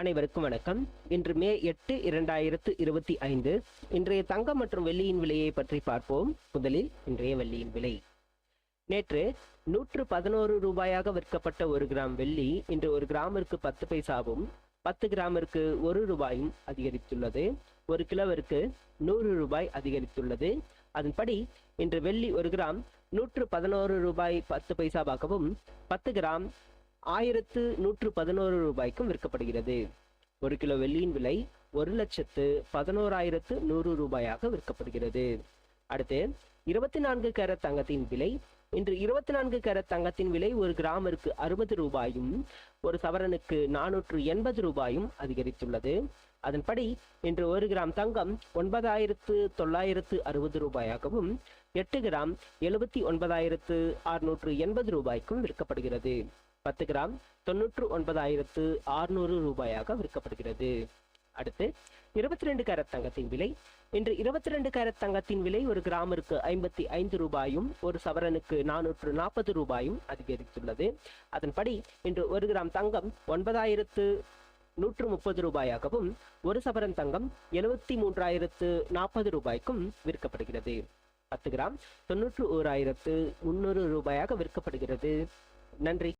அனைவருக்கும் வணக்கம். இன்று மே எட்டு இரண்டாயிரத்து இருபத்தி ஐந்து. இன்றைய தங்கம் மற்றும் வெள்ளியின் விலையை பற்றி பார்ப்போம். முதலில் இன்றைய வெள்ளியின் விலை. நேற்று நூற்று பதினோரு ரூபாயாக விற்கப்பட்ட ஒரு கிராம் வெள்ளி இன்று ஒரு கிராமிற்கு பத்து பைசாவும் பத்து கிராமிற்கு ஒரு ரூபாயும் அதிகரித்துள்ளது. ஒரு கிலோவிற்கு நூறு ரூபாய் அதிகரித்துள்ளது. அதன்படி இன்று வெள்ளி ஒரு கிராம் நூற்று பதினோரு ரூபாய் பத்து பைசாவாகவும் பத்து கிராம் ஆயிரத்து நூற்று பதினோரு ரூபாய்க்கும் விற்கப்படுகிறது. ஒரு கிலோ வெள்ளியின் விலை ஒரு லட்சத்து பதினோராயிரத்து நூறு ரூபாயாக விற்கப்படுகிறது. அடுத்து இருபத்தி நான்கு கேரட் தங்கத்தின் விலை. இன்று இருபத்தி நான்கு கேரட் தங்கத்தின் விலை ஒரு கிராமிற்கு அறுபது ரூபாயும் ஒரு சவரனுக்கு நானூற்று எண்பது ரூபாயும் அதிகரித்துள்ளது. அதன்படி இன்று ஒரு கிராம் தங்கம் ஒன்பதாயிரத்து தொள்ளாயிரத்து அறுபது ரூபாயாகவும் எட்டு கிராம் எழுபத்தி ஒன்பதாயிரத்து அறுநூற்று எண்பது ரூபாய்க்கும் விற்கப்படுகிறது. பத்து கிராம் தொன்னூற்று ஒன்பதாயிரத்து அறுநூறு ரூபாயாக விற்கப்படுகிறது. அடுத்து இருபத்தி ரெண்டு கேரட் தங்கத்தின் விலை. இன்று இருபத்தி ரெண்டு கேரட் தங்கத்தின் விலை ஒரு கிராமிற்கு ஐம்பத்தி ஐந்து ரூபாயும் ஒரு சவரனுக்கு நானூற்று நாற்பது ரூபாயும் அதிகரித்துள்ளது. அதன்படி இன்று ஒரு கிராம் தங்கம் ஒன்பதாயிரத்து நூற்று முப்பது ரூபாயாகவும் ஒரு சவரன் தங்கம் எழுபத்தி மூன்றாயிரத்து நாற்பது ரூபாய்க்கும் விற்கப்படுகிறது. பத்து கிராம் தொன்னூற்று ஓராயிரத்து முன்னூறு ரூபாயாக விற்கப்படுகிறது. நன்றி.